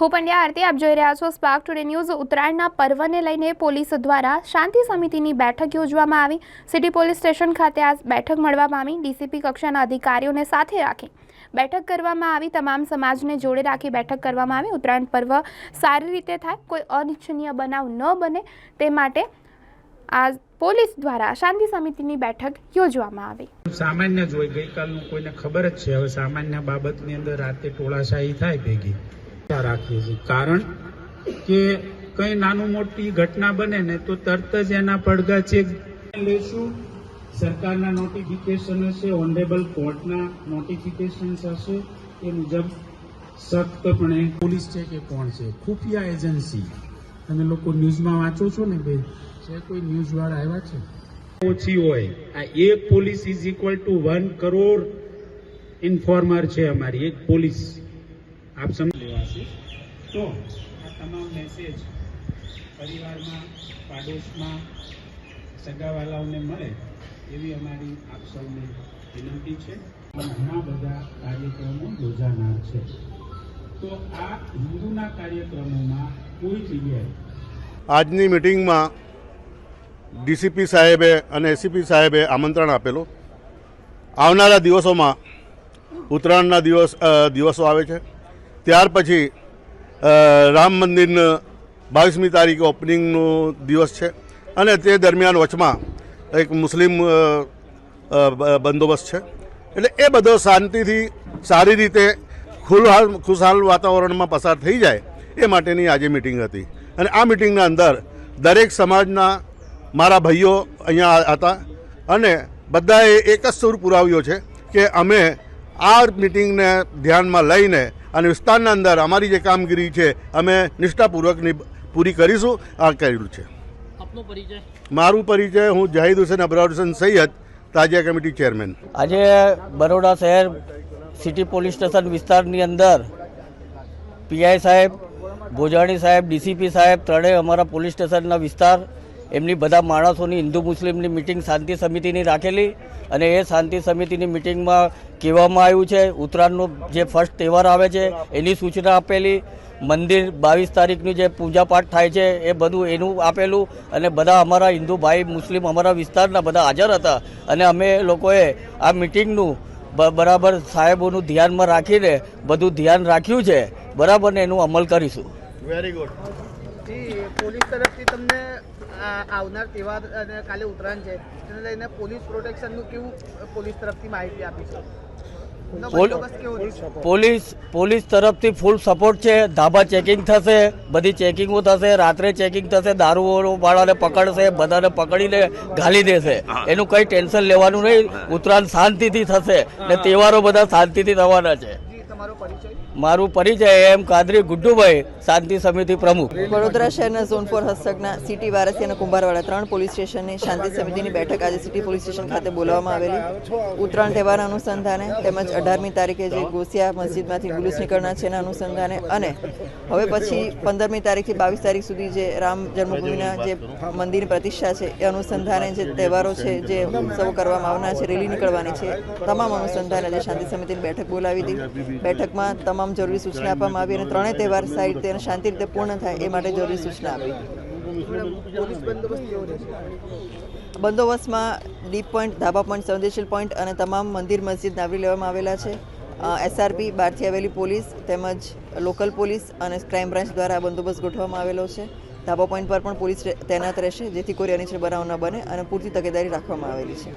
હું પંડ્યા આરતી આપ જોઈ રહ્યા છો સ્પાર્ક ટુડે ન્યૂઝ ઉત્તરાયણના પર્વને લઈને પોલીસ દ્વારા શાંતિ સમિતિની બેઠક યોજવામાં આવી. સિટી પોલીસ સ્ટેશન ખાતે આ બેઠક મળવા પામી ડીસીપી કક્ષાના અધિકારીઓને સાથે રાખી બેઠક કરવામાં આવી. તમામ સમાજને જોડે રાખી બેઠક કરવામાં આવી. ઉત્તરાયણ પર્વ સારી રીતે થાય, કોઈ અનિચ્છનીય બનાવ ન બને તે માટે આ પોલીસ દ્વારા શાંતિ સમિતિની બેઠક યોજવામાં આવી. સામાન્ય જ હોય ગઈકાલનું કોઈને ખબર જ છે. હવે સામાન્ય બાબતની અંદર રાતે ટોળાશાહી થાય ભેગી. રાખીએ છીએ કારણ કે કઈ નાનું મોટી ઘટના બને ને તો તરત જ એના પડઘા ચેક લેશું. સરકારના નોટિફિકેશન હશે ઓનરેબલ કોર્ટના નોટિફિકેશન હશે. એ મુજબ સખ્તપણે પોલીસ છે કે કોણ છે? ખુફિયા એજન્સી. તમે લોકો ન્યૂઝમાં વાંચો છો ને ભાઈ છે કોઈ ન્યૂઝ વાળા આવ્યા છે. ઓછી હોય. આ એક police is equal to one crore informer છે અમારી, એક પોલીસ. આપ સમજ લેવાશે. તો આ તમામ મેસેજ પરિવારમાં પાડોશમાં સગાવાલાઓને મળે એવી અમારી આપ સૌને વિનંતી છે. ઘણા બધા કાર્યક્રમો યોજાનાર છે. તો આ હિન્દુના કાર્યક્રમોમાં કોઈ જગ્યાએ આજની મિટિંગમાં ડીસીપી સાહેબે અને એસીપી સાહેબે આમંત્રણ આપેલું. આવનારા દિવસોમાં ઉત્તરાયણના દિવસ દિવસો આવે છે. ત્યાર પછી રામ મંદિરનું બાવીસમી તારીખે ઓપનિંગનો દિવસ છે અને તે દરમિયાન વચમાં એક મુસ્લિમ બંદોબસ્ત છે. એટલે એ બધો શાંતિથી, સારી રીતે ખુલહાલ, ખુશહાલ વાતાવરણમાં પસાર થઈ જાય એ માટેની આજે મિટિંગ હતી. અને આ મિટિંગના અંદર દરેક સમાજના મારા ભાઈઓ અહીંયા હતા અને બધાએ એક જ સુર પુરાવ્યો છે કે અમે આ મિટિંગને ધ્યાનમાં લઈને અને વિસ્તારના અંદર અમારી જે કામગીરી છે અમે નિષ્ઠાપૂર્વકની પૂરી કરીશું. આ કર્યું છે. આપનો પરિચય? મારું પરિચય હું જાહિદ હુસેન અબરાર હુસેન સૈયદ તાજિયા કમિટી ચેરમેન. આજે બરોડા શહેર સિટી પોલીસ સ્ટેશન વિસ્તારની અંદર પીઆઈ સાહેબ ભોજાણી સાહેબ ડીસીપી સાહેબ ત્રણેય અમારા પોલીસ સ્ટેશનના વિસ્તાર એમની બધા માણસોની હિન્દુ મુસ્લિમની મિટિંગ શાંતિ સમિતિની રાખેલી અને એ શાંતિ સમિતિની મિટિંગમાં કહેવામાં આવ્યું છે, ઉત્તરાયણનો જે ફર્સ્ટ તહેવાર આવે છે, એની સૂચના આપેલી. મંદિર બાવીસ તારીખની જે પૂજાપાઠ થાય છે, એ બધું એનું આપેલું અને બધા અમારા હિન્દુ ભાઈ મુસ્લિમ અમારા વિસ્તારના બધા હાજર હતા. અને અમે લોકોએ આ મિટિંગનું બરાબર સાહેબોનું ધ્યાનમાં રાખીને બધું ધ્યાન રાખ્યું છે. બરાબર ને એનું અમલ કરીશું. વેરી ગુડ જી પોલીસ તરફથી તમને આવનાર તહેવાર અને કાલે ઉત્તરાયણ છે તેને લઈને પોલીસ પ્રોટેક્શનનું કેવું પોલીસ તરફથી માહિતી આપી છે? પોલીસ પોલીસ તરફથી ફૂલ સપોર્ટ છે ધાબા ચેકિંગ થશે બધી ચેકિંગો થશે રાત્રે ચેકિંગ થશે દારૂ વાળાને પકડશે બધાને પકડીને ઘાલી દેશે. એનું કંઈ ટેન્શન લેવાનું નહીં. ઉત્તરાયણ શાંતિથી થશે ને તહેવારો બધા શાંતિથી થવાના છે. મારું પરિચય એમ કાદરી ગુડ્ડુભાઈ શાંતિ સમિતિ પ્રમુખ. વડોદરા શહેરના ઝોન ફોર હસ્તકના સિટી વારસી અને કુંભારવાડા ત્રણ પોલીસ સ્ટેશનની શાંતિ સમિતિની બેઠક આજે સિટી પોલીસ સ્ટેશન ખાતે બોલાવવામાં આવેલી. ઉત્તરાયણ તહેવારના અનુસંધાને તેમજ અઢારમી તારીખે જે ગોસિયા મસ્જિદમાંથી જુલુસ નીકળના છે એના અનુસંધાને અને હવે પછી પંદરમી તારીખથી બાવીસ તારીખ સુધી જે રામ જન્મભૂમિના જે મંદિરની પ્રતિષ્ઠા છે એ અનુસંધાને જે તહેવારો છે જે ઉત્સવો કરવામાં આવનાર છે રેલી નીકળવાની છે તમામ અનુસંધાને આજે શાંતિ સમિતિની બેઠક બોલાવી હતી. બેઠકમાં તમામ જરૂરી સૂચના આપવામાં આવી અને ત્રણેય તહેવાર સાઈડ તેને શાંતિ રીતે પૂર્ણ થાય એ માટે જરૂરી સૂચના આપી. બંદોબસ્તમાં ડીપ પોઈન્ટ, ધાબા પોઈન્ટ, સંવેદનશીલ પોઈન્ટ અને તમામ મંદિર, મસ્જિદ આવરી લેવામાં આવેલા છે. એસઆરપી બહારથી આવેલી પોલીસ તેમજ લોકલ પોલીસ અને ક્રાઇમ બ્રાન્ચ દ્વારા બંદોબસ્ત ગોઠવવામાં આવેલો છે. ધાબા પોઈન્ટ પર પણ પોલીસ તૈનાત રહેશે, જેથી કોઈ અનિચ્છ બનાવ ન બને અને પૂરતી તકેદારી રાખવામાં આવેલી છે.